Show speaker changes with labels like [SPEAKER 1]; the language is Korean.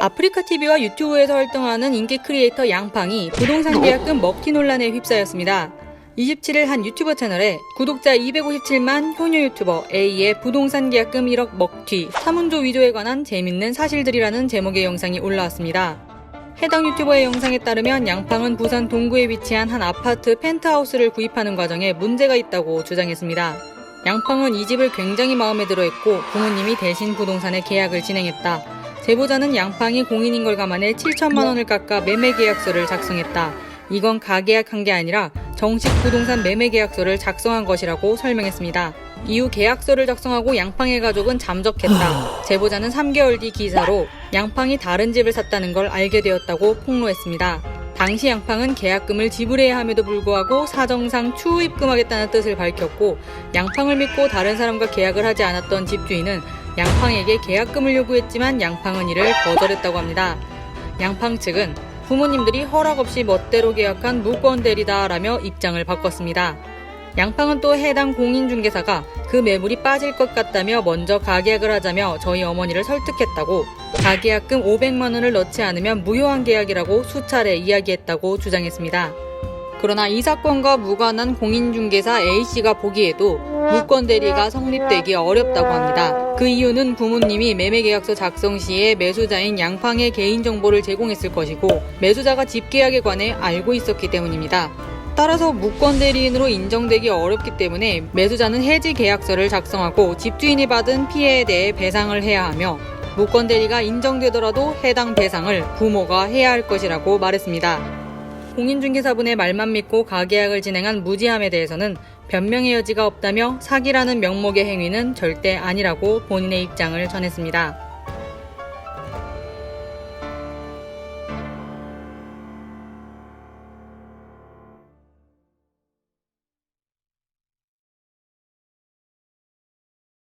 [SPEAKER 1] 아프리카 TV와 유튜브에서 활동하는 인기 크리에이터 양팡이 부동산 계약금 먹튀 논란에 휩싸였습니다. 27일 한 유튜버 채널에 구독자 257만 효녀 유튜버 A의 부동산 계약금 1억 먹튀, 사문조 위조에 관한 재밌는 사실들이라는 제목의 영상이 올라왔습니다. 해당 유튜버의 영상에 따르면 양팡은 부산 동구에 위치한 한 아파트 펜트하우스를 구입하는 과정에 문제가 있다고 주장했습니다. 양팡은 이 집을 굉장히 마음에 들어 했고 부모님이 대신 부동산에 계약을 진행했다. 제보자는 양팡이 공인인 걸 감안해 7천만 원을 깎아 매매 계약서를 작성했다. 이건 가계약한 게 아니라 정식 부동산 매매 계약서를 작성한 것이라고 설명했습니다. 이후 계약서를 작성하고 양팡의 가족은 잠적했다. 제보자는 3개월 뒤 기사로 양팡이 다른 집을 샀다는 걸 알게 되었다고 폭로했습니다. 당시 양팡은 계약금을 지불해야 함에도 불구하고 사정상 추후 입금하겠다는 뜻을 밝혔고 양팡을 믿고 다른 사람과 계약을 하지 않았던 집주인은 양팡에게 계약금을 요구했지만 양팡은 이를 거절했다고 합니다. 양팡 측은 부모님들이 허락 없이 멋대로 계약한 무권 대리다 라며 입장을 바꿨습니다. 양팡은 또 해당 공인중개사가 그 매물이 빠질 것 같다며 먼저 가계약을 하자며 저희 어머니를 설득했다고 가계약금 500만 원을 넣지 않으면 무효한 계약이라고 수차례 이야기했다고 주장했습니다. 그러나 이 사건과 무관한 공인중개사 A씨가 보기에도 무권 대리가 성립되기 어렵다고 합니다. 그 이유는 부모님이 매매계약서 작성 시에 매수자인 양팡의 개인정보를 제공했을 것이고 매수자가 집계약에 관해 알고 있었기 때문입니다. 따라서 무권 대리인으로 인정되기 어렵기 때문에 매수자는 해지 계약서를 작성하고 집주인이 받은 피해에 대해 배상을 해야 하며 무권 대리가 인정되더라도 해당 배상을 부모가 해야 할 것이라고 말했습니다. 공인중개사분의 말만 믿고 가계약을 진행한 무지함에 대해서는 변명의 여지가 없다며 사기라는 명목의 행위는 절대 아니라고 본인의 입장을 전했습니다.